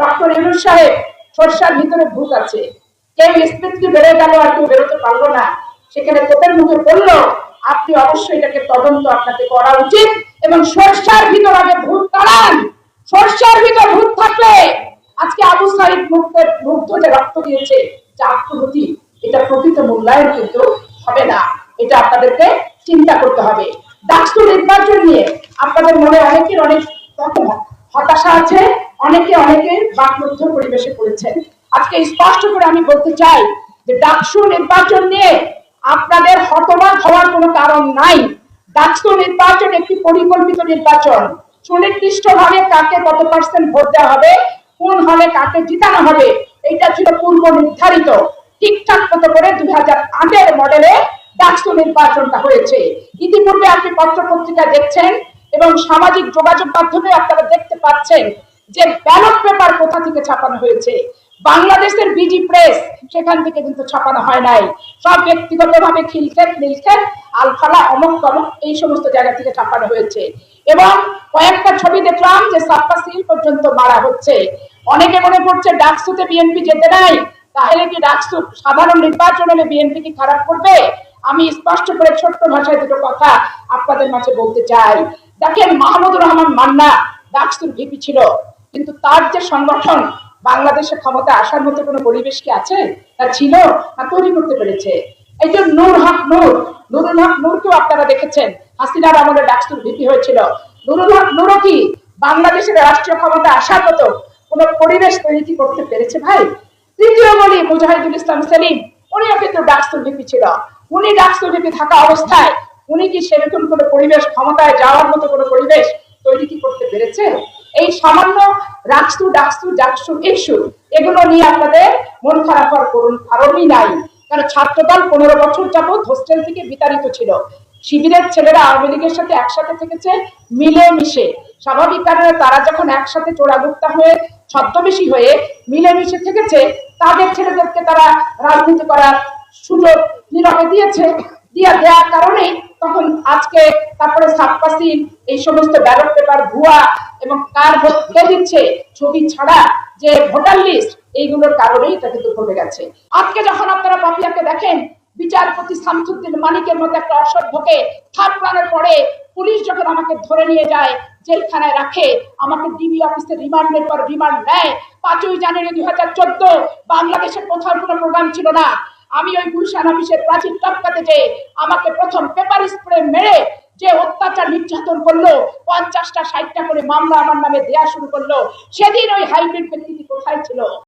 Doctor Yunus সাহেব, সর্ষার ভিতরে ভূত আছে। কেউ স্পিডলি বেড়ে গেল আর কেউ বেরোতে পারল না। সেখানে তোপের মুখে বলল আপনি অবশ্যই এটাকে তদন্ত আপনাকে করা উচিত এবং সর্ষার ভিতর আগে ভূত তাড়ান সর্ষার ভিতর ভূত থাকলে আজকে আবু সাইদ মুক্তের মুগ্ধ যে রক্ত দিয়েছে, যে আত্মহতি এটা প্রকৃত মূল্যায়ন কিন্তু হবে না। এটা আপনাদেরকে চিন্তা করতে হবে। ডাক্তার নির্বাচন নিয়ে আপনাদের মনে অনেকের অনেক হতাশা আছে। অনেকে অনেকের বাকরুদ্ধ পরিবেশে পড়েছেন। আজকে স্পষ্ট করে আমি বলতে চাই যে ডাকসু নির্বাচন নিয়ে আপনাদের হতবাক হওয়ার কোনো কারণ নাই। ডাকসু নির্বাচন একটি পরিকল্পিত নির্বাচন। সুনির্দিষ্ট ভাবে কাকে কত পার্সেন্ট ভোট দেওয়া হবে, কোন হলে কাকে জিতানো হবে, এটা ছিল পূর্ব নির্ধারিত। ঠিকঠাক মতো করে দুই হাজার আটের মডেলে ডাকসু নির্বাচনটা হয়েছে। ইতিপূর্বে আপনি পত্র পত্রিকা দেখছেন এবং সামাজিক যোগাযোগ মাধ্যমে আপনারা দেখতে পাচ্ছেন যে ব্যালট পেপার কোথা থেকে ছাপানো হয়েছে? বাংলাদেশের বিজি প্রেস সেখান থেকে কিন্তু ছাপানো হয় নাই। সব ব্যক্তিগতভাবে খিলক্ষেত, নীলক্ষেত, আলফালা, অমক তমক এই সমস্ত জায়গা থেকে ছাপানো হয়েছে। এবং কয়েকটা ছবি দেখলাম যে সাপ্পা সিল পর্যন্ত মারা হচ্ছে। অনেকে মনে করছে ডাকসুতে বিএনপি যেতে নাই, তাহলে কি ডাকসু সাধারণ নির্বাচন হলে বিএনপি কি খারাপ করবে? আমি স্পষ্ট করে ছোট্ট ভাষায় দুটো কথা আপনাদের মাঝে বলতে চাই। দেখেন মাহমুদুর রহমান মান্না, ডাকসুর ভিপি ছিল। কিন্তু তার যে সংগঠন বাংলাদেশে ক্ষমতা আসার মতো কোনো পরিবেশ কি আছে? তা ছিল না তৈরি করতে পেরেছে। এই যে নূর হক নূর, নুরুল হক নূরকেও আপনারা দেখেছেন। হাসিনার আমলে ডাকসুর ভিপি হয়েছিল। নুরুল হক নূরও কি বাংলাদেশের রাষ্ট্রীয় ক্ষমতা আসার মতো কোন পরিবেশ তৈরি কি করতে পেরেছে ভাই? তৃতীয় বলি, মুজাহিদুল ইসলাম সেলিম, উনিও কিন্তু ডাকসুর ভিপি ছিল। উনি ডাকসুর ভিপি থাকা অবস্থায় উনি কি সেরকম কোনো পরিবেশ, ক্ষমতায় যাওয়ার মতো কোনো পরিবেশ তৈরি কি করতে পেরেছে? এই সামান্য রাকসু ডাকসু ডাকসু ইস্যু এগুলো নিয়ে আপনাদের মন খারাপ হওয়ার করুন কারণই নাই। কারণ ছাত্রদল পনেরো বছর যাবৎ হোস্টেল থেকে বিতাড়িত ছিল। শিবিরের ছেলেরা আওয়ামী লীগের সাথে একসাথে থেকেছে মিলে মিশে স্বাভাবিক কারণে তারা যখন একসাথে চোরাগুপ্তা হয়ে, ছদ্মবেশী হয়ে মিলেমিশে থেকেছে, তাদের ছেলেদেরকে তারা রাজনীতি করার সুযোগ নীরবে দিয়েছে। দিয়া দেওয়ার কারণে তখন আজকে তারপরে সাপ্পাসিন এই সমস্ত ব্যালট পেপার, ভুয়া এবং কার ভোট দিচ্ছে ছবি ছাড়া যে ভোটার লিস্ট, এইগুলোর কারণেই এটা কিন্তু ঘটে গেছে। আজকে যখন আপনারা পাপিয়াকে দেখেন বিচারপতি শামসুদ্দিন মানিকের মতো একটা অসভ্যকে থাপড়ানোর পরে পুলিশ যখন আমাকে ধরে নিয়ে যায় জেলখানায় রাখে, আমাকে ডিবি অফিসে রিমান্ডের পর রিমান্ড নেয় পাঁচই জানুয়ারি দুই হাজার চোদ্দ, বাংলাদেশের কোথাও কোনো প্রোগ্রাম ছিল না। আমি ওই গুলশান অফিসের প্রাচীর টপকাতে যে আমাকে প্রথম পেপার স্প্রে মেরে যে অত্যাচার নির্যাতন করল, পঞ্চাশটা, ষাটটা করে মামলা আমার নামে দেয়া শুরু করল, সেদিন ওই হাইব্রিড ব্যক্তিটি কোথায় ছিল?